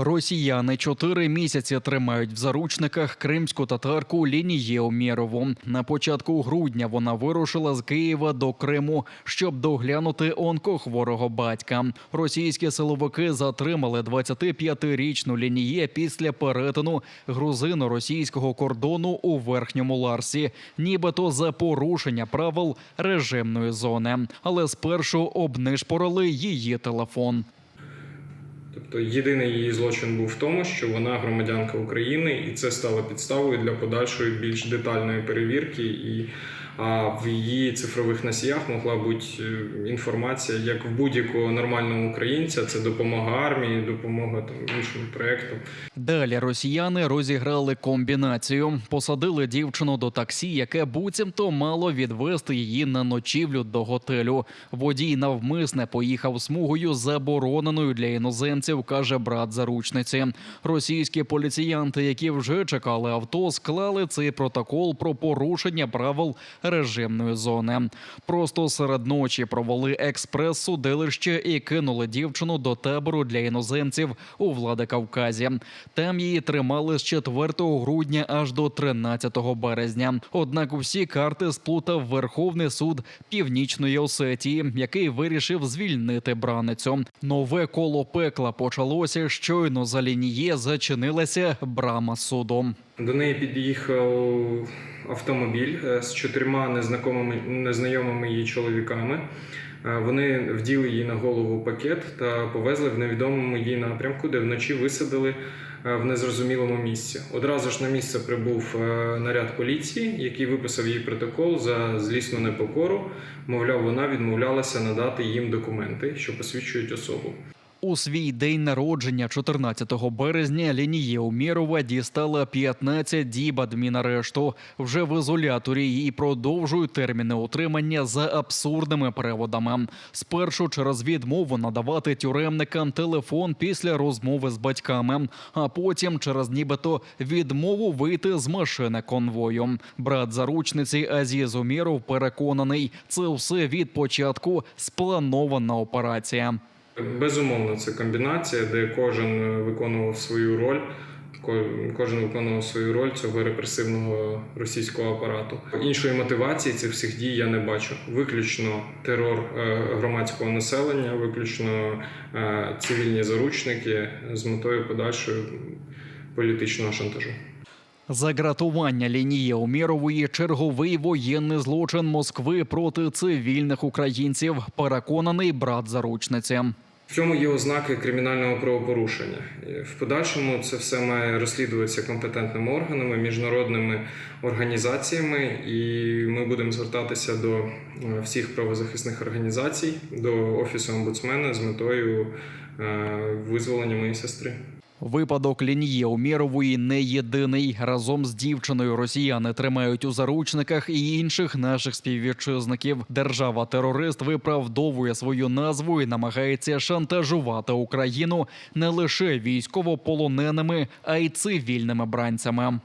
Росіяни чотири місяці тримають в заручниках кримську татарку Лінієу Мєрову. На початку грудня вона вирушила з Києва до Криму, щоб доглянути онкохворого батька. Російські силовики затримали 25-річну Лініє після перетину грузино-російського кордону у верхньому Ларсі, нібито за порушення правил режимної зони. Але спершу обнишпорили її телефон. Тобто єдиний її злочин був в тому, що вона громадянка України, і це стало підставою для подальшої більш детальної перевірки. І а, в її цифрових носіях могла бути е, інформація, як в будь-якого нормального українця, це допомога армії, допомога там іншим проектам. Далі росіяни розіграли комбінацію, посадили дівчину до таксі, яке буцімто мало відвести її на ночівлю до готелю. Водій навмисне поїхав смугою, забороненою для іноземців, каже брат заручниці. Російські поліціянти, які вже чекали авто, склали цей протокол про порушення правил режимної зони. Просто серед ночі провели експрес-судилище і кинули дівчину до табору для іноземців у Владикавказі. Там її тримали з 4 грудня аж до 13 березня. Однак усі карти сплутав Верховний суд Північної Осетії, який вирішив звільнити браницю. Нове коло пекла почалося щойно за лініє зачинилася брама суду. До неї під'їхав автомобіль е, з чотирма незнайомими, незнайомими її чоловіками. Е, Вони вділи її на голову пакет та повезли в невідомому їй напрямку, де вночі висадили е, в незрозумілому місці. Одразу ж на місце прибув наряд поліції, який виписав їй протокол за злісну непокору. Мовляв, вона відмовлялася надати їм документи, що посвідчують особу. У свій день народження, 14 березня, Лінія Умєрова дістала 15 діб адмінарешту. Вже в ізоляторі їй продовжують терміни утримання за абсурдними переводами. Спершу через відмову надавати тюремникам телефон після розмови з батьками, а потім через нібито відмову вийти з машини конвою. Брат заручниці Азіз Умєров переконаний, це все від початку спланована операція. Безумовно, це комбінація, де кожен е, виконував свою роль. ко- Кожен виконував свою роль цього репресивного російського апарату. Іншої мотивації цих всіх дій я не бачу. Виключно терор е, громадського населення, виключно е, цивільні заручники з метою подальшої політичного шантажу. Загратування лінії Умєрової – черговий воєнний злочин Москви проти цивільних українців. Переконаний брат заручниці. В цьому є ознаки кримінального правопорушення. В подальшому це все має розслідуватися компетентними органами, міжнародними організаціями, і ми будемо звертатися до е, всіх правозахисних організацій, до офісу омбудсмена з метою е, визволення моєї сестри. Випадок лінії Умєрової не єдиний. Разом з дівчиною росіяни тримають у заручниках і інших наших співвітчизників. Держава-терорист виправдовує свою назву і намагається шантажувати Україну не лише військовополоненими, а й цивільними бранцями.